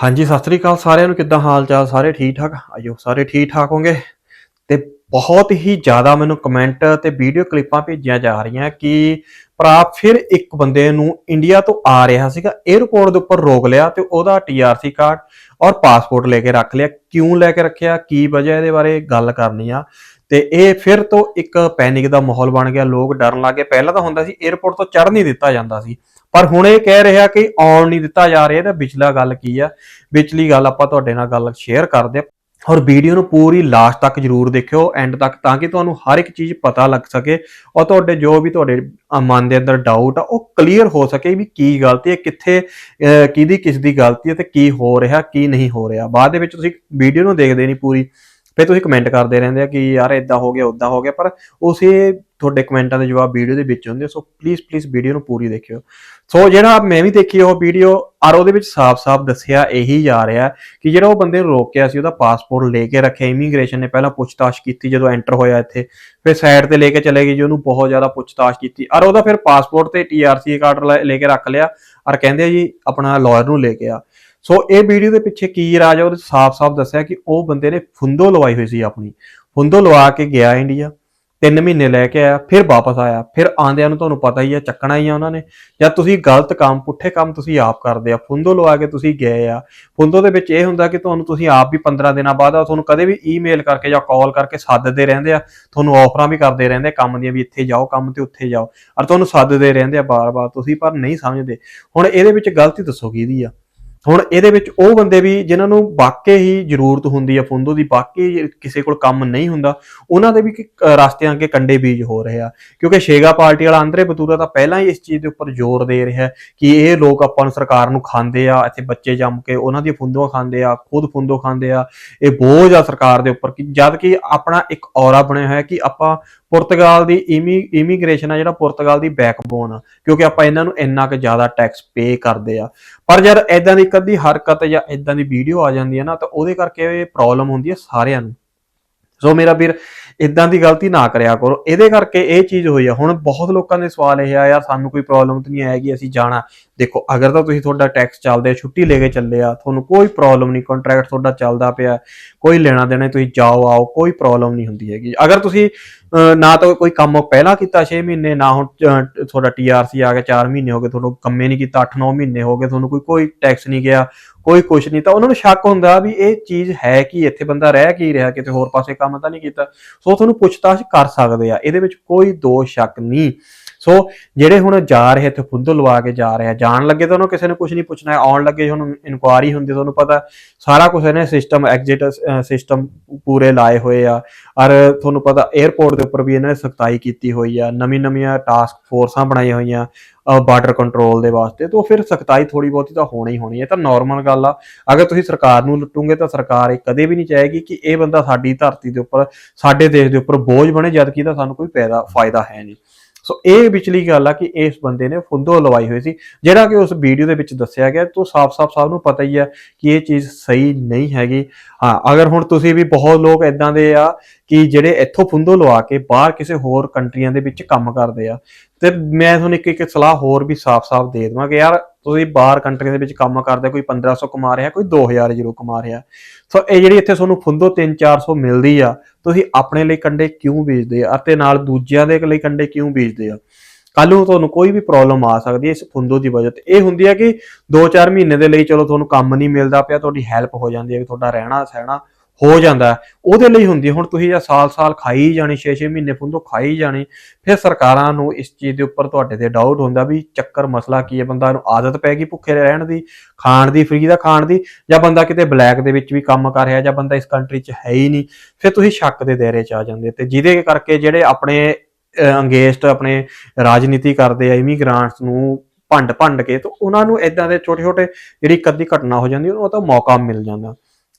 ਹਾਂਜੀ, ਸਤਿ ਸ੍ਰੀ ਅਕਾਲ ਸਾਰਿਆਂ ਨੂੰ। ਕਿੱਦਾਂ ਹਾਲ ਚਾਲ? ਸਾਰੇ ਠੀਕ ਠਾਕ? ਆਇਓ, ਸਾਰੇ ਠੀਕ ਠਾਕ ਹੋਗੇ ਤੇ ਬਹੁਤ ਹੀ ਜ਼ਿਆਦਾ ਮੈਨੂੰ ਕਮੈਂਟ ਤੇ ਵੀਡੀਓ ਕਲਿੱਪਾਂ ਭੇਜੀਆਂ ਜਾ ਰਹੀਆਂ ਕਿ ਭਰਾ ਫਿਰ ਇੱਕ ਬੰਦੇ ਨੂੰ ਇੰਡੀਆ ਤੋਂ ਆ ਰਿਹਾ ਸੀਗਾ। 에ਅਰਪੋਰਟ ਦੇ ਉੱਪਰ ਰੋਕ ਲਿਆ ਤੇ ਉਹਦਾ ਟੀਆਰਸੀ ਕਾਰਡ ਔਰ ਪਾਸਪੋਰਟ ਲੈ ਕੇ ਰੱਖ ਲਿਆ। ਕਿਉਂ ਲੈ ਕੇ ਰੱਖਿਆ? ਕੀ ਵਜ੍ਹਾ ਇਹਦੇ ਬਾਰੇ ਗੱਲ ਕਰਨੀ ਆ? ਤੇ ਇਹ ਫਿਰ ਤੋਂ ਇੱਕ ਪੈਨਿਕ ਦਾ ਮਾਹੌਲ ਬਣ ਗਿਆ। ਲੋਕ ਡਰਨ ਲੱਗੇ ਪਹਿਲਾਂ ਤਾਂ ਹੁੰਦਾ ਸੀ 에ਅਰਪੋਰਟ ਤੋਂ ਚੜ੍ਹ ਨਹੀਂ ਦਿੱਤਾ ਜਾਂਦਾ ਸੀ। ਪਰ ਹੁਣ ਇਹ ਕਹਿ ਰਿਹਾ ਕਿ ਆਉਣ ਨਹੀਂ ਦਿੱਤਾ ਜਾ ਰਿਹਾ ਤਾਂ ਵਿਚਲਾ ਗੱਲ ਕੀ ਆ? ਵਿਚਲੀ ਗੱਲ ਆਪਾਂ ਤੁਹਾਡੇ ਨਾਲ ਗੱਲ ਸ਼ੇਅਰ ਕਰਦੇ ਹਾਂ ਔਰ ਵੀਡੀਓ ਨੂੰ ਪੂਰੀ ਲਾਸਟ ਤੱਕ ਜਰੂਰ ਦੇਖਿਓ ਐਂਡ ਤੱਕ, ਤਾਂ ਕਿ ਤੁਹਾਨੂੰ ਹਰ ਇੱਕ ਚੀਜ਼ ਪਤਾ ਲੱਗ ਸਕੇ ਔਰ ਤੁਹਾਡੇ ਜੋ ਵੀ ਤੁਹਾਡੇ ਮਨ ਦੇ ਅੰਦਰ ਡਾਊਟ ਆ, ਉਹ ਕਲੀਅਰ ਹੋ ਸਕੇ ਵੀ ਕੀ ਗਲਤੀ ਹੈ, ਕਿੱਥੇ ਕਿਹਦੀ ਕਿਸ ਦੀ ਗਲਤੀ ਹੈ ਤੇ ਕੀ ਹੋ ਰਿਹਾ, ਕੀ ਨਹੀਂ ਹੋ ਰਿਹਾ। ਬਾਅਦ ਦੇ ਵਿੱਚ ਤੁਸੀਂ ਵੀਡੀਓ ਨੂੰ ਦੇਖਦੇ ਨਹੀਂ ਪੂਰੀ, ਫਿਰ ਤੁਸੀਂ ਕਮੈਂਟ ਕਰਦੇ ਰਹਿੰਦੇ ਆ ਕਿ ਯਾਰ ਇਦਾਂ ਹੋ ਗਿਆ ਉਦਾਂ ਹੋ ਗਿਆ, ਪਰ ਉਸੇ ਤੁਹਾਡੇ ਕਮੈਂਟਾਂ ਦੇ ਜਵਾਬ ਵੀਡੀਓ ਦੇ ਵਿੱਚ ਹੁੰਦੇ ਆ, ਸੋ ਪਲੀਜ਼ ਪਲੀਜ਼ ਵੀਡੀਓ ਨੂੰ ਪੂਰੀ ਦੇਖਿਓ। ਸੋ ਜਿਹੜਾ ਮੈਂ ਵੀ ਦੇਖੀ ਉਹ ਵੀਡੀਓ ਔਰ ਉਹਦੇ ਵਿੱਚ ਸਾਫ਼-ਸਾਫ਼ ਦੱਸਿਆ ਇਹੀ ਜਾ ਰਿਹਾ ਕਿ ਜਿਹੜਾ ਉਹ ਬੰਦੇ ਨੂੰ ਰੋਕਿਆ ਸੀ ਉਹਦਾ ਪਾਸਪੋਰਟ ਲੈ ਕੇ ਰੱਖਿਆ ਇਮੀਗ੍ਰੇਸ਼ਨ ਨੇ ਪਹਿਲਾਂ ਪੁੱਛਤਾਛ ਕੀਤੀ ਜਦੋਂ ਐਂਟਰ ਹੋਇਆ ਇੱਥੇ ਫਿਰ ਸਾਈਡ ਤੇ ਲੈ ਕੇ ਚਲੇ ਗਏ ਜੀ ਉਹਨੂੰ ਬਹੁਤ ਜ਼ਿਆਦਾ ਪੁੱਛਤਾਛ ਕੀਤੀ ਔਰ ਉਹਦਾ ਫਿਰ ਪਾਸਪੋਰਟ ਤੇ ਟੀਆਰਸੀ ਕਾਰਡ ਲੈ ਲੈ ਕੇ ਰੱਖ ਲਿਆ ਔਰ ਕਹਿੰਦੇ ਜੀ ਆਪਣਾ ਲਾਇਰ ਨੂੰ ਲੈ ਕੇ ਆ। ਸੋ ਇਹ ਵੀਡੀਓ ਦੇ ਪਿੱਛੇ ਕੀ ਰਾਜ ਹੈ ਉਹਦੇ ਸਾਫ਼-ਸਾਫ਼ ਦੱਸਿਆ ਕਿ ਉਹ ਬੰਦੇ ਨੇ ਫੁੰਦੋ ਲਵਾਈ ਹੋਈ ਸੀ ਆਪਣੀ ਫੁੰਦੋ ਲਵਾ ਕੇ ਗਿਆ ਇੰਡੀਆ ਤਿੰਨ ਮਹੀਨੇ ਲੈ ਕੇ ਆਇਆ, ਫਿਰ ਵਾਪਸ ਆਇਆ, ਫਿਰ ਆਂਦਿਆਂ ਨੂੰ ਤੁਹਾਨੂੰ ਪਤਾ ਹੀ ਆ, ਚੱਕਣਾ ਹੀ ਆ ਉਹਨਾਂ ਨੇ। ਜਾਂ ਤੁਸੀਂ ਗਲਤ ਕੰਮ, ਪੁੱਠੇ ਕੰਮ ਤੁਸੀਂ ਆਪ ਕਰਦੇ ਆ, ਫੁੰਦੋ ਲਵਾ ਕੇ ਤੁਸੀਂ ਗਏ ਆ। ਫੁੰਦੋ ਦੇ ਵਿੱਚ ਇਹ ਹੁੰਦਾ ਕਿ ਤੁਹਾਨੂੰ ਤੁਸੀਂ ਆਪ ਵੀ 15 ਦਿਨਾਂ ਬਾਅਦ ਆ, ਤੁਹਾਨੂੰ ਕਦੇ ਵੀ ਈਮੇਲ ਕਰਕੇ ਜਾਂ ਕਾਲ ਕਰਕੇ ਸੱਦਦੇ ਰਹਿੰਦੇ ਆ। ਤੁਹਾਨੂੰ ਆਫਰਾਂ ਵੀ ਕਰਦੇ ਰਹਿੰਦੇ ਆ, ਕੰਮ ਦੀਆਂ ਵੀ ਇੱਥੇ ਜਾਓ, ਕੰਮ ਤੇ ਉੱਥੇ ਜਾਓ। ਔਰ ਤੁਹਾਨੂੰ ਸੱਦਦੇ ਰਹਿੰਦੇ ਆ ਬਾਰ-ਬਾਰ, ਤੁਸੀਂ ਪਰ ਨਹੀਂ ਸਮਝਦੇ। ਹੁਣ ਇਹਦੇ ਵਿੱਚ ਗਲਤੀ ਦੱਸੋ ਕਿਹਦੀ ਆ? ਹੁਣ ਇਹਦੇ ਵਿੱਚ ਉਹ ਬੰਦੇ ਵੀ ਜਿਨ੍ਹਾਂ ਨੂੰ ਵਾਕਈ ਹੀ ਜ਼ਰੂਰਤ ਹੁੰਦੀ ਆ, ਫੁੰਦੋ ਦੀ ਵਾਕਈ ਕਿਸੇ ਕੋਲ ਕੰਮ ਨਹੀਂ ਹੁੰਦਾ, ਉਹਨਾਂ ਦੇ ਵੀ ਰਸਤਿਆਂ ਅੱਗੇ ਕੰਡੇ ਬੀਜ ਹੋ ਰਹੇ ਆ। ਕਿਉਂਕਿ ਸ਼ੇਗਾ ਪਾਰਟੀ ਵਾਲਾ ਅੰਦਰੇ ਬਤੂਰਾ ਤਾਂ ਪਹਿਲਾਂ ਹੀ ਇਸ ਚੀਜ਼ ਦੇ ਉੱਪਰ ਜ਼ੋਰ ਦੇ ਰਿਹਾ ਕਿ ਇਹ ਲੋਕ ਆਪਾਂ ਨੂੰ ਸਰਕਾਰ ਨੂੰ ਖਾਂਦੇ ਆ, ਇੱਥੇ ਬੱਚੇ ਜੰਮ ਕੇ ਉਹਨਾਂ ਦੀ ਫੁੰਦੋਂ ਖਾਂਦੇ ਆ, ਖੁਦ ਫੁੰਦੋਂ ਖਾਂਦੇ ਆ। ਇਹ ਬੋਝ ਆ ਸਰਕਾਰ ਦੇ ਉੱਪਰ ਕਿ ਜਦ ਕਿ ਆਪਣਾ ਇੱਕ ਔਰਾ ਬਣਿਆ ਹੋਇਆ ਕਿ ਆਪਾਂ ਪੁਰਤਗਾਲ ਦੀ ਇਮੀ ਇਮੀਗ੍ਰੇਸ਼ਨ ਆ ਜਿਹੜਾ ਪੁਰਤਗਾਲ ਦੀ ਬੈਕਬੋਨ ਆ, ਕਿਉਂਕਿ ਆਪਾਂ ਇਹਨਾਂ ਨੂੰ ਇੰਨਾ ਕੁ ਜ਼ਿਆਦਾ ਟੈਕਸ ਪੇ ਕਰਦੇ ਆ। ਪਰ ਜਦ ਐਦਾਂ ਦੀ ਕਦੀ ਹਰਕਤ ਜਾਂ ਐਦਾਂ ਦੀ ਵੀਡੀਓ ਆ ਜਾਂਦੀ ਹੈ ਨਾ, ਤਾਂ ਉਹਦੇ ਕਰਕੇ ਇਹ ਪ੍ਰੋਬਲਮ ਹੁੰਦੀ ਹੈ ਸਾਰਿਆਂ ਨੂੰ। ਸੋ ਮੇਰਾ ਵੀਰ ਇਦਾਂ ਦੀ ਗਲਤੀ ਨਾ ਕਰਿਆ ਕਰੋ। ਇਹਦੇ ਕਰਕੇ ਇਹ ਚੀਜ਼ ਹੋਈ ਆ। ਹੁਣ ਬਹੁਤ ਲੋਕਾਂ ਦੇ ਸਵਾਲ ਇਹ ਆ, ਯਾਰ ਸਾਨੂੰ ਕੋਈ ਪ੍ਰੋਬਲਮ ਤਾਂ ਨਹੀਂ ਆਏਗੀ ਅਸੀਂ ਜਾਣਾ। ਦੇਖੋ, ਅਗਰ ਤਾਂ ਤੁਸੀਂ ਤੁਹਾਡਾ ਟੈਕਸ ਚੱਲਦੇ ਆ ਛੁੱਟੀ ਲੈ ਕੇ ਚੱਲੇ ਆ, ਤੁਹਾਨੂੰ ਕੋਈ ਪ੍ਰੋਬਲਮ ਨਹੀਂ ਕੰਟਰੈਕਟ ਤੁਹਾਡਾ ਚੱਲਦਾ ਪਿਆ, ਕੋਈ ਲੈਣਾ ਦੇਣਾ ਤੁਸੀਂ ਜਾਓ, ਆਓ, ਕੋਈ ਪ੍ਰੋਬਲਮ ਨਹੀਂ ਹੁੰਦੀ ਹੈਗੀ। ਅਗਰ ਤੁਸੀਂ ਨਾ ਤਾਂ ਕੋਈ ਕੰਮ ਪਹਿਲਾਂ ਕੀਤਾ 6 ਮਹੀਨੇ ਨਾ ਹੁਣ ਅਹ, ਤੁਹਾਡਾ ਟੀਆਰਸੀ ਆ ਗਿਆ 4 ਮਹੀਨੇ ਹੋ ਗਏ ਤੁਹਾਨੂੰ ਕੰਮੇ ਨਹੀਂ ਕੀਤਾ 8-9 ਮਹੀਨੇ ਹੋ ਗਏ ਤੁਹਾਨੂੰ ਕੋਈ ਕੋਈ ਟੈਕਸ ਨਹੀਂ ਗਿਆ ਕੋਈ ਕੁਝ ਨਹੀਂ ਤਾਂ ਉਹਨਾਂ ਨੂੰ ਸ਼ੱਕ ਹੁੰਦਾ ਵੀ ਇਹ ਚੀਜ਼ ਹੈ ਕਿ ਇੱਥੇ ਬੰਦਾ ਰਹਿ ਕੀ ਰਿਹਾ ਕਿਤੇ ਹੋਰ ਪਾਸੇ ਕੰਮ ਤਾਂ ਨਹੀਂ ਕੀਤਾ। ਸੋ ਤੁਹਾਨੂੰ ਪੁੱਛਤਾਛ ਕਰ ਸਕਦੇ ਆ ਇਹਦੇ ਵਿੱਚ ਕੋਈ ਦੋ ਸ਼ੱਕ ਨਹੀਂ। ਸੋ ਜਿਹੜੇ ਹੁਣ ਜਾ ਰਹੇ, ਇੱਥੇ ਫੁੱਦੋ ਲਵਾ ਕੇ ਜਾ ਰਹੇ ਆ, ਜਾਣ ਲੱਗੇ ਤਾਂ ਉਹਨੂੰ ਕਿਸੇ ਨੇ ਕੁਝ ਨਹੀਂ ਪੁੱਛਣਾ ਹੈ, ਆਉਣ ਲੱਗੇ ਹੁਣ ਇਨਕੁਆਰੀ ਹੁੰਦੀ ਤੁਹਾਨੂੰ ਪਤਾ ਸਾਰਾ ਕੁਝ ਇਹਨੇ ਸਿਸਟਮ ਐਗਜ਼ਿਟ ਸਿਸਟਮ ਪੂਰੇ ਲਾਏ ਹੋਏ ਆ। ਔਰ ਤੁਹਾਨੂੰ ਪਤਾ 에ਅਰਪੋਰਟ ਦੇ ਉੱਪਰ ਵੀ ਇਹਨਾਂ ਨੇ ਸਖਤਾਈ ਕੀਤੀ ਹੋਈ ਆ ਨਵੀਂ ਨਵੀਆਂ ਟਾਸਕ ਫੋਰਸਾਂ ਬਣਾਈਆਂ ਹੋਈਆਂ ਬਾਰਡਰ ਕੰਟਰੋਲ ਦੇ ਵਾਸਤੇ। ਤਾਂ ਫਿਰ ਸਖਤਾਈ ਥੋੜੀ ਬਹੁਤੀ ਤਾਂ ਹੋਣੀ ਹੀ ਹੋਣੀ ਹੈ ਤਾਂ ਨਾਰਮਲ ਗੱਲ ਆ। ਅਗਰ ਤੁਸੀਂ ਸਰਕਾਰ ਨੂੰ ਲੁੱਟੋਗੇ ਤਾਂ ਸਰਕਾਰ ਇਹ ਕਦੇ ਵੀ ਨਹੀਂ ਚਾਹੇਗੀ ਕਿ ਇਹ ਬੰਦਾ ਸਾਡੀ ਧਰਤੀ ਦੇ ਉੱਪਰ, ਸਾਡੇ ਦੇਸ਼ ਦੇ ਉੱਪਰ ਬੋਝ ਬਣੇ ਜਦ ਕਿ ਤਾਂ ਸਾਨੂੰ ਕੋਈ ਫਾਇਦਾ ਫਾਇਦਾ ਹੈ ਨਹੀਂ। ਸੋ ਇਹ ਵਿਚਲੀ ਗੱਲ ਆ ਕਿ ਇਸ ਬੰਦੇ ਨੇ ਫੁੰਦੋ ਲਵਾਈ ਹੋਈ ਸੀ, ਜਿਹੜਾ ਕਿ ਉਸ ਵੀਡੀਓ ਦੇ ਵਿੱਚ ਦੱਸਿਆ ਗਿਆ, ਤੋਂ ਸਾਫ਼-ਸਾਫ਼ ਸਭ ਨੂੰ ਪਤਾ ਹੀ ਹੈ ਕਿ ਇਹ ਚੀਜ਼ ਸਹੀ ਨਹੀਂ ਹੈਗੀ। ਹਾਂ, ਅਗਰ ਹੁਣ ਤੁਸੀਂ ਵੀ ਬਹੁਤ ਲੋਕ ਇਦਾਂ ਦੇ ਆ ਕਿ ਜਿਹੜੇ ਇੱਥੋਂ ਫੁੰਦੋ ਲਵਾ ਕੇ ਬਾਹਰ ਕਿਸੇ ਹੋਰ ਕੰਟਰੀਆਂ ਦੇ ਵਿੱਚ ਕੰਮ ਕਰਦੇ ਆ। ਤੇ ਮੈਂ ਤੁਹਾਨੂੰ ਇੱਕ ਇੱਕ ਸਲਾਹ ਹੋਰ ਵੀ ਸਾਫ਼-ਸਾਫ਼ ਦੇ ਦਵਾਂ ਕਿ ਯਾਰ ਤੁਸੀਂ ਬਾਹਰ ਕੰਟਰੀਆਂ ਦੇ ਵਿੱਚ ਕੰਮ ਕਰਦੇ ਕੋਈ 1500 ਕਮਾ ਰਿਹਾ, ਕੋਈ 2000 ਜ਼ੀਰੋ ਕਮਾ ਰਿਹਾ। ਸੋ ਇਹ ਜਿਹੜੀ ਇੱਥੇ ਤੁਹਾਨੂੰ ਫੁੰਦੋ 3-400 ਮਿਲਦੀ ਆ, ਤੁਸੀਂ ਆਪਣੇ ਲਈ ਕੰਡੇ ਕਿਉਂ ਵੇਚਦੇ ਆ ਅਤੇ ਨਾਲ ਦੂਜਿਆਂ ਦੇ ਲਈ ਕੰਡੇ ਕਿਉਂ ਵੇਚਦੇ ਆ? ਕੱਲ ਨੂੰ ਤੁਹਾਨੂੰ ਕੋਈ ਵੀ ਪ੍ਰੋਬਲਮ ਆ ਸਕਦੀ ਹੈ ਇਸ ਫੁੰਦੋ ਦੀ ਵਜ੍ਹਾ ਤੇ। ਇਹ ਹੁੰਦੀ ਹੈ ਕਿ 2-4 ਮਹੀਨੇ ਦੇ ਲਈ ਚਲੋ ਤੁਹਾਨੂੰ ਕੰਮ ਨਹੀਂ ਮਿਲਦਾ ਪਿਆ, ਤੁਹਾਡੀ ਹੈਲਪ ਹੋ ਜਾਂਦੀ ਹੈ ਕਿ ਤੁਹਾਡਾ ਰਹਿਣਾ ਸਹਿਣਾ ਹੋ ਜਾਂਦਾ ਉਹਦੇ ਲਈ ਹੁੰਦੀ ਹੁਣ ਤੁਸੀਂ ਜਾਂ ਸਾਲ-ਸਾਲ ਖਾਈ ਜਾਣੀ 6-6 ਮਹੀਨੇ ਫੁੰਦੋ ਖਾਈ ਜਾਣੀ, ਫਿਰ ਸਰਕਾਰਾਂ ਨੂੰ ਇਸ ਚੀਜ਼ ਦੇ ਉੱਪਰ ਤੁਹਾਡੇ ਤੇ ਡਾਊਟ ਹੁੰਦਾ ਵੀ ਚੱਕਰ ਮਸਲਾ ਕੀ ਹੈ, ਬੰਦਾ ਨੂੰ ਆਦਤ ਪੈ ਗਈ ਭੁੱਖੇ ਰਹਿਣ ਦੀ, ਖਾਣ ਦੀ ਫਰੀ ਦਾ ਖਾਣ ਦੀ, ਜਾਂ ਬੰਦਾ ਕਿਤੇ ਬਲੈਕ ਦੇ ਵਿੱਚ ਵੀ ਕੰਮ ਕਰ ਰਿਹਾ, ਜਾਂ ਬੰਦਾ ਇਸ ਕੰਟਰੀ 'ਚ ਹੈ ਹੀ ਨਹੀਂ, ਫਿਰ ਤੁਸੀਂ ਸ਼ੱਕ ਦੇ ਦਾਇਰੇ 'ਚ ਆ ਜਾਂਦੇ ਤੇ ਜਿਹਦੇ ਕਰਕੇ ਜਿਹੜੇ ਆਪਣੇ ਅੰਗੇਸਟ ਆਪਣੇ ਰਾਜਨੀਤੀ ਕਰਦੇ ਆ ਇਮੀਗ੍ਰਾਂਟਸ ਨੂੰ ਭੰਡ ਭੰਡ ਕੇ, ਤਾਂ ਉਹਨਾਂ ਨੂੰ ਇਦਾਂ ਦੇ ਛੋਟੇ ਛੋਟੇ ਜਿਹੜੀ ਕਦੀ ਘਟਨਾ ਹੋ ਜਾਂਦੀ ਉਹ ਤਾਂ ਮੌਕਾ ਮਿਲ ਜਾਂਦਾ।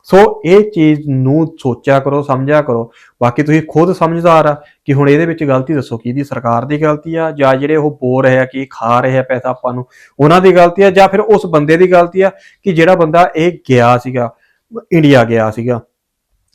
ਸੋ ਇਹ ਚੀਜ਼ ਨੂੰ ਸੋਚਿਆ ਕਰੋ, ਸਮਝਿਆ ਕਰੋ। ਬਾਕੀ ਤੁਸੀਂ ਖੁਦ ਸਮਝਦਾਰ ਆ ਕਿ ਹੁਣ ਇਹਦੇ ਵਿੱਚ ਗਲਤੀ ਦੱਸੋ, ਕਿਹਦੀ? ਸਰਕਾਰ ਦੀ ਗਲਤੀ ਆ ਜਾਂ ਜਿਹੜੇ ਉਹ ਬੋ ਰਹੇ ਆ ਕਿ ਖਾ ਰਹੇ ਆ ਪੈਸਾ ਆਪਾਂ ਨੂੰ? ਉਹਨਾਂ ਦੀ ਗਲਤੀ ਆ ਜਾਂ ਫਿਰ ਉਸ ਬੰਦੇ ਦੀ ਗਲਤੀ ਆ ਕਿ ਜਿਹੜਾ ਬੰਦਾ ਇਹ ਗਿਆ ਸੀਗਾ, ਇੰਡੀਆ ਗਿਆ ਸੀਗਾ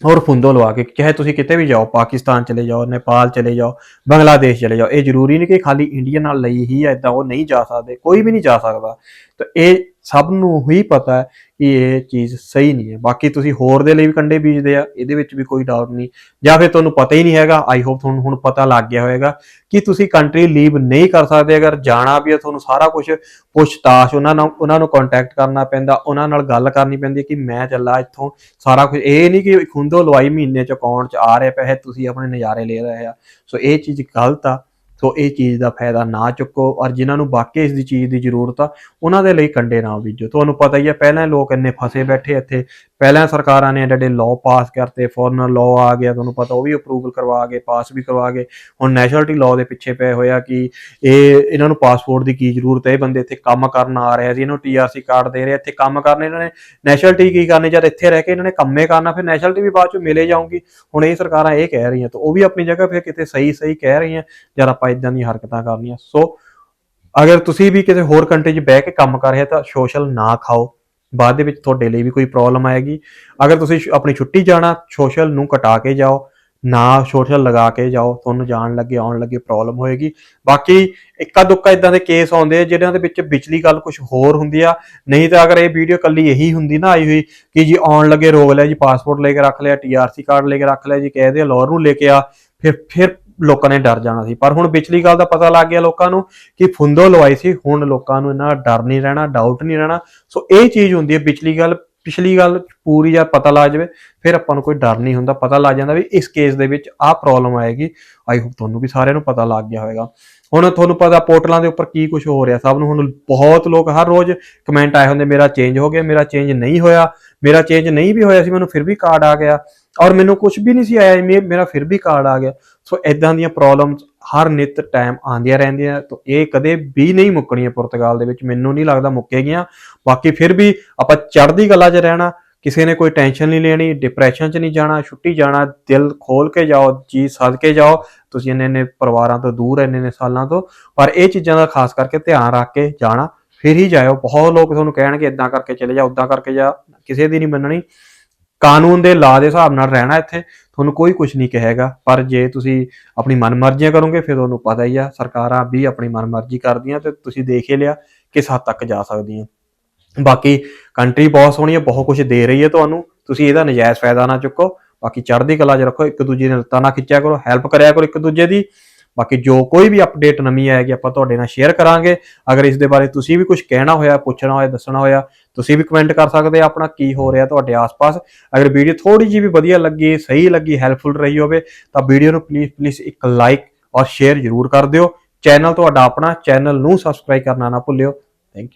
ਔਰ ਫੁੰਦੋ ਲਵਾ ਕੇ, ਚਾਹੇ ਤੁਸੀਂ ਕਿਤੇ ਵੀ ਜਾਓ, ਪਾਕਿਸਤਾਨ ਚਲੇ ਜਾਓ, ਨੇਪਾਲ ਚਲੇ ਜਾਓ, ਬੰਗਲਾਦੇਸ਼ ਚਲੇ ਜਾਓ, ਇਹ ਜ਼ਰੂਰੀ ਨਹੀਂ ਕਿ ਖਾਲੀ ਇੰਡੀਆ ਨਾਲ ਲਈ ਹੀ ਐਦਾਂ ਉਹ ਨਹੀਂ ਜਾ ਸਕਦੇ, ਕੋਈ ਵੀ ਨਹੀਂ ਜਾ ਸਕਦਾ। ਤਾਂ ਇਹ ਸਭ ਨੂੰ ਹੀ ਪਤਾ ਹੈ ਕਿ ਇਹ ਚੀਜ਼ ਸਹੀ ਨਹੀਂ ਹੈ। ਬਾਕੀ ਤੁਸੀਂ ਹੋਰ ਦੇ ਲਈ ਵੀ ਕੰਡੇ ਬੀਜਦੇ ਆ, ਇਹਦੇ ਵਿੱਚ ਵੀ ਕੋਈ ਡਾਊਟ ਨਹੀਂ। ਜਾਂ ਫਿਰ ਤੁਹਾਨੂੰ ਪਤਾ ਹੀ ਨਹੀਂ ਹੈਗਾ ਆਈ ਹੋਪ ਤੁਹਾਨੂੰ ਹੁਣ ਪਤਾ ਲੱਗ ਗਿਆ ਹੋਵੇਗਾ ਕਿ ਤੁਸੀਂ ਕੰਟਰੀ ਲੀਵ ਨਹੀਂ ਕਰ ਸਕਦੇ। ਅਗਰ ਜਾਣਾ ਵੀ ਹੈ, ਤੁਹਾਨੂੰ ਸਾਰਾ ਕੁਝ ਪੁੱਛਤਾਛ ਉਹਨਾਂ ਨਾਲ, ਉਹਨਾਂ ਨੂੰ ਕੰਟੈਕਟ ਕਰਨਾ ਪੈਂਦਾ, ਉਹਨਾਂ ਨਾਲ ਗੱਲ ਕਰਨੀ ਪੈਂਦੀ ਹੈ ਕਿ ਮੈਂ ਚੱਲਾ ਇੱਥੋਂ। ਸਾਰਾ ਕੁਝ ਇਹ ਨਹੀਂ ਕਿ ਖੁੰਦੋ ਲਵਾਈ ਮਹੀਨੇ ਚ ਅਕਾਊਂਟ ਚ ਆ ਰਹੇ ਪੈਸੇ, ਤੁਸੀਂ ਆਪਣੇ ਨਜ਼ਾਰੇ ਲੈ ਰਹੇ ਆ। ਸੋ ਇਹ ਚੀਜ਼ ਗਲਤ ਆ। ਸੋ ਇਹ ਚੀਜ਼ ਦਾ ਫਾਇਦਾ ਨਾ ਚੁੱਕੋ ਔਰ ਜਿਨ੍ਹਾਂ ਨੂੰ ਵਾਕਈ ਇਸ ਦੀ ਚੀਜ਼ ਦੀ ਜ਼ਰੂਰਤ ਆ, ਉਹਨਾਂ ਦੇ ਲਈ ਕੰਡੇ ਨਾ ਬੀਜੋ। ਤੁਹਾਨੂੰ ਪਤਾ ਹੀ ਹੈ ਪਹਿਲਾਂ ਲੋਕ ਇੰਨੇ ਫਸੇ ਬੈਠੇ ਇੱਥੇ ਪਹਿਲਾਂ ਸਰਕਾਰਾਂ ਨੇ ਜਿਹੜੇ ਲਾਅ ਪਾਸ ਕਰਤੇ ਫੋਰਨਰ ਲਾਅ ਆ ਗਿਆ, ਤੁਹਾਨੂੰ ਪਤਾ ਉਹ ਵੀ ਅਪਰੂਵਲ ਕਰਵਾ ਕੇ ਪਾਸ ਵੀ ਕਰਵਾ ਕੇ, ਹੁਣ ਨੈਸ਼ਨਲਟੀ ਲਾਅ ਦੇ ਪਿੱਛੇ ਪਏ ਹੋਇਆ ਕਿ ਇਹ, ਇਹਨਾਂ ਨੂੰ ਪਾਸਪੋਰਟ ਦੀ ਕੀ ਜ਼ਰੂਰਤ ਹੈ? ਇਹ ਬੰਦੇ ਇੱਥੇ ਕੰਮ ਕਰਨ ਆ ਰਹੇ ਸੀ ਇਹਨੂੰ ਟੀਆਰਸੀ ਕਾਰਡ ਦੇ ਰਹੇ ਇੱਥੇ ਕੰਮ ਕਰਨ ਇਹਨਾਂ ਨੇ ਨੈਸ਼ਨਲਟੀ ਕੀ ਕਰਨੀ, ਜਦ ਇੱਥੇ ਰਹਿ ਕੇ ਇਹਨਾਂ ਨੇ ਕੰਮੇ ਕਰਨਾ, ਫਿਰ ਨੈਸ਼ਨਲਟੀ ਵੀ ਬਾਅਦ ਚ ਮਿਲੇ ਜਾਊਗੀ। ਹੁਣ ਇਹ ਸਰਕਾਰਾਂ ਇਹ ਕਹਿ ਰਹੀਆਂ, ਤਾਂ ਉਹ ਵੀ ਆਪਣੀ ਜਗ੍ਹਾ ਫਿਰ ਕਿਤੇ ਸਹੀ ਸਹੀ ਕਹਿ ਰਹੀਆਂ, ਜਦ ਆਪਾਂ ਇਦਾਂ ਦੀਆਂ ਹਰਕਤਾਂ ਕਰਨੀਆਂ। ਸੋ ਅਗਰ ਤੁਸੀਂ ਵੀ ਕਿਸੇ ਹੋਰ ਕੰਟਰੀ 'ਚ ਬਹਿ ਕੇ ਕੰਮ ਕਰ ਰਹੇ ਤਾਂ ਸੋਸ਼ਲ ਨਾ ਖਾਓ। ਬਾਅਦ ਦੇ ਵਿੱਚ ਤੁਹਾਡੇ ਲਈ ਵੀ ਕੋਈ ਪ੍ਰੋਬਲਮ ਆਏਗੀ। ਅਗਰ ਤੁਸੀਂ ਆਪਣੀ ਛੁੱਟੀ ਜਾਣਾ ਸੋਸ਼ਲ ਨੂੰ ਕਟਾ ਕੇ ਜਾਓ, ਨਾ ਸੋਸ਼ਲ ਲਗਾ ਕੇ ਜਾਓ, ਤੁਹਾਨੂੰ ਜਾਣ ਲੱਗੇ, ਆਉਣ ਲੱਗੇ ਪ੍ਰੋਬਲਮ ਹੋਏਗੀ। ਬਾਕੀ ਇੱਕਾ ਦੁੱਕਾ ਇਦਾਂ ਦੇ ਕੇਸ ਆਉਂਦੇ ਆ, ਜਿਹਨਾਂ ਦੇ ਵਿੱਚ ਵਿਚਲੀ ਗੱਲ ਕੁਝ ਹੋਰ ਹੁੰਦੀ ਆ। ਨਹੀਂ ਤਾਂ ਅਗਰ ਇਹ ਵੀਡੀਓ ਕੱਲੀ ਇਹੀ ਹੁੰਦੀ ਨਾ, ਆਈ ਹੋਈ ਕਿ ਜੀ ਆਉਣ ਲੱਗੇ ਰੋਕ ਲਿਆ ਜੀ ਪਾਸਪੋਰਟ ਲੈ ਕੇ ਰੱਖ ਲਿਆ ਟੀਆਰਸੀ ਕਾਰਡ ਲੈ ਕੇ ਰੱਖ ਲਿਆ ਜੀ, ਕਹਿ ਕਹਦੇ ਲੋਰ ਨੂੰ ਲੈ ਕੇ ਆ, ਫਿਰ ਫਿਰ ਲੋਕਾਂ ਨੇ ਡਰ ਜਾਣਾ ਸੀ। ਪਰ ਹੁਣ ਵਿਚਲੀ ਗੱਲ ਦਾ ਪਤਾ ਲੱਗ ਗਿਆ ਲੋਕਾਂ ਨੂੰ ਕਿ ਫੁੰਦੋ ਲਵਾਈ ਸੀ। ਹੁਣ ਲੋਕਾਂ ਨੂੰ ਇਹਨਾਂ ਡਰ ਨਹੀਂ ਰਹਿਣਾ ਡਾਊਟ ਨਹੀਂ ਰਹਿਣਾ। ਸੋ ਇਹ ਚੀਜ਼ ਹੁੰਦੀ ਹੈ ਵਿਚਲੀ ਗੱਲ, ਪਿਛਲੀ ਗੱਲ ਪੂਰੀ ਜਾਂ ਪਤਾ ਲੱਗ ਜਾਵੇ, ਫਿਰ ਆਪਾਂ ਨੂੰ ਕੋਈ ਡਰ ਨਹੀਂ ਹੁੰਦਾ। ਪਤਾ ਲੱਗ ਜਾਂਦਾ ਵੀ ਇਸ ਕੇਸ ਦੇ ਵਿੱਚ ਆਹ ਪ੍ਰੋਬਲਮ ਆਏਗੀ। ਆਈ ਹੋਪ ਤੁਹਾਨੂੰ ਵੀ ਸਾਰਿਆਂ ਨੂੰ ਪਤਾ ਲੱਗ ਗਿਆ ਹੋਵੇਗਾ। ਹੁਣ ਤੁਹਾਨੂੰ ਪਤਾ ਪੋਰਟਲਾਂ ਦੇ ਉੱਪਰ ਕੀ ਕੁਝ ਹੋ ਰਿਹਾ। ਸਭ ਨੂੰ ਹੁਣ ਬਹੁਤ ਲੋਕ ਹਰ ਰੋਜ਼ ਕਮੈਂਟ ਆਏ ਹੁੰਦੇ, ਮੇਰਾ ਚੇਂਜ ਹੋ ਗਿਆ, ਮੇਰਾ ਚੇਂਜ ਨਹੀਂ ਹੋਇਆ। ਮੇਰਾ ਚੇਂਜ ਨਹੀਂ ਵੀ ਹੋਇਆ ਸੀ, ਮੈਨੂੰ ਫਿਰ ਵੀ ਕਾਰਡ ਆ ਗਿਆ। ਔਰ ਮੈਨੂੰ ਕੁਝ ਵੀ ਨਹੀਂ ਸੀ ਆਇਆ ਮੇ- ਮੇਰਾ ਫਿਰ ਵੀ ਕਾਰਡ ਆ ਗਿਆ। ਸੋ ਇਦਾਂ ਦੀਆਂ ਪ੍ਰੋਬਲਮਸ ਹਰ ਨਿਤ ਟਾਈਮ ਆਉਂਦੀਆਂ ਰਹਿੰਦੀਆਂ, ਤਾਂ ਇਹ ਕਦੇ ਵੀ ਨਹੀਂ ਮੁੱਕਣੀਆਂ ਪੁਰਤਗਾਲ ਦੇ ਵਿੱਚ, ਮੈਨੂੰ ਨਹੀਂ ਲੱਗਦਾ ਮੁੱਕੇਗੀਆਂ। ਬਾਕੀ ਫਿਰ ਵੀ ਆਪਾਂ ਚੜ੍ਹਦੀ ਗੱਲਾਂ 'ਚ ਰਹਿਣਾ, ਕਿਸੇ ਨੇ ਕੋਈ ਟੈਨਸ਼ਨ ਨਹੀਂ ਲੈਣੀ ਡਿਪਰੈਸ਼ਨ 'ਚ ਨਹੀਂ ਜਾਣਾ, ਛੁੱਟੀ ਜਾਣਾ, ਦਿਲ ਖੋਲ ਕੇ ਜਾਓ, ਜੀ ਸੱਦ ਕੇ ਜਾਓ। ਤੁਸੀਂ ਇੰਨੇ ਇੰਨੇ ਪਰਿਵਾਰਾਂ ਤੋਂ ਦੂਰ, ਇੰਨੇ ਇੰਨੇ ਸਾਲਾਂ ਤੋਂ, ਪਰ ਇਹ ਚੀਜ਼ਾਂ ਦਾ ਖਾਸ ਕਰਕੇ ਧਿਆਨ ਰੱਖ ਕੇ ਜਾਣਾ, ਫਿਰ ਹੀ ਜਾਇਓ। ਬਹੁਤ ਲੋਕ ਤੁਹਾਨੂੰ ਕਹਿਣਗੇ ਇਦਾਂ ਕਰਕੇ ਚਲੇ ਜਾ ਉਦਾਂ ਕਰਕੇ ਜਾ। ਕਿਸੇ ਦੀ ਨਹੀਂ ਮੰਨਣੀ। ਕਾਨੂੰਨ ਦੇ ਲਾ ਦੇ ਹਿਸਾਬ ਨਾਲ ਰਹਿਣਾ ਇੱਥੇ, ਤੁਹਾਨੂੰ ਕੋਈ ਕੁਝ ਨਹੀਂ ਕਹੇਗਾ। ਪਰ ਜੇ ਤੁਸੀਂ ਆਪਣੀ ਮਨਮਰਜ਼ੀਆਂ ਕਰੋਗੇ, ਫਿਰ ਤੁਹਾਨੂੰ ਪਤਾ ਹੀ ਆ, ਸਰਕਾਰਾਂ ਵੀ ਆਪਣੀ ਮਨਮਰਜ਼ੀ ਕਰਦੀਆਂ ਤੇ ਤੁਸੀਂ ਦੇਖ ਹੀ ਲਿਆ ਕਿਸ ਹੱਦ ਤੱਕ ਜਾ ਸਕਦੀਆਂ। ਬਾਕੀ ਕੰਟਰੀ ਬਹੁਤ ਸੋਹਣੀ ਹੈ ਬਹੁਤ ਕੁਝ ਦੇ ਰਹੀ ਹੈ ਤੁਹਾਨੂੰ। ਤੁਸੀਂ ਇਹਦਾ ਨਜਾਇਜ਼ ਫਾਇਦਾ ਨਾ ਚੁੱਕੋ। ਬਾਕੀ ਚੜ੍ਹਦੀ ਕਲਾ 'ਚ ਰੱਖੋ, ਇੱਕ ਦੂਜੇ ਨਾਲ ਲੱਤਾਂ ਨਾ ਖਿੱਚਿਆ ਕਰੋ ਹੈਲਪ ਕਰਿਆ ਕਰੋ ਇੱਕ ਦੂਜੇ ਦੀ। ਬਾਕੀ ਜੋ ਕੋਈ ਵੀ ਅਪਡੇਟ ਨਵੀਂ ਆਏਗੀ ਆਪਾਂ ਤੁਹਾਡੇ ਨਾਲ ਸ਼ੇਅਰ ਕਰਾਂਗੇ। ਅਗਰ ਇਸ ਦੇ ਬਾਰੇ ਤੁਸੀਂ ਵੀ ਕੁਝ ਕਹਿਣਾ ਹੋਇਆ, ਪੁੱਛਣਾ ਹੋਇਆ, ਦੱਸਣਾ ਹੋਇਆ, ਤੁਸੀਂ ਵੀ ਕਮੈਂਟ ਕਰ ਸਕਦੇ ਆ ਆਪਣਾ ਕੀ ਹੋ ਰਿਹਾ ਤੁਹਾਡੇ ਆਸ-ਪਾਸ। ਅਗਰ ਵੀਡੀਓ ਥੋੜੀ ਜਿਹੀ ਵੀ ਵਧੀਆ ਲੱਗੀ, ਸਹੀ ਲੱਗੀ ਹੈਲਪਫੁਲ ਰਹੀ ਹੋਵੇ, ਤਾਂ ਵੀਡੀਓ ਨੂੰ ਪਲੀਜ਼ ਪਲੀਜ਼ ਇੱਕ ਲਾਈਕ ਔਰ ਸ਼ੇਅਰ ਜ਼ਰੂਰ ਕਰ ਦਿਓ। ਚੈਨਲ ਤੁਹਾਡਾ ਆਪਣਾ ਚੈਨਲ ਨੂੰ ਸਬਸਕ੍ਰਾਈਬ ਕਰਨਾ ਨਾ ਭੁੱਲਿਓ। Thank you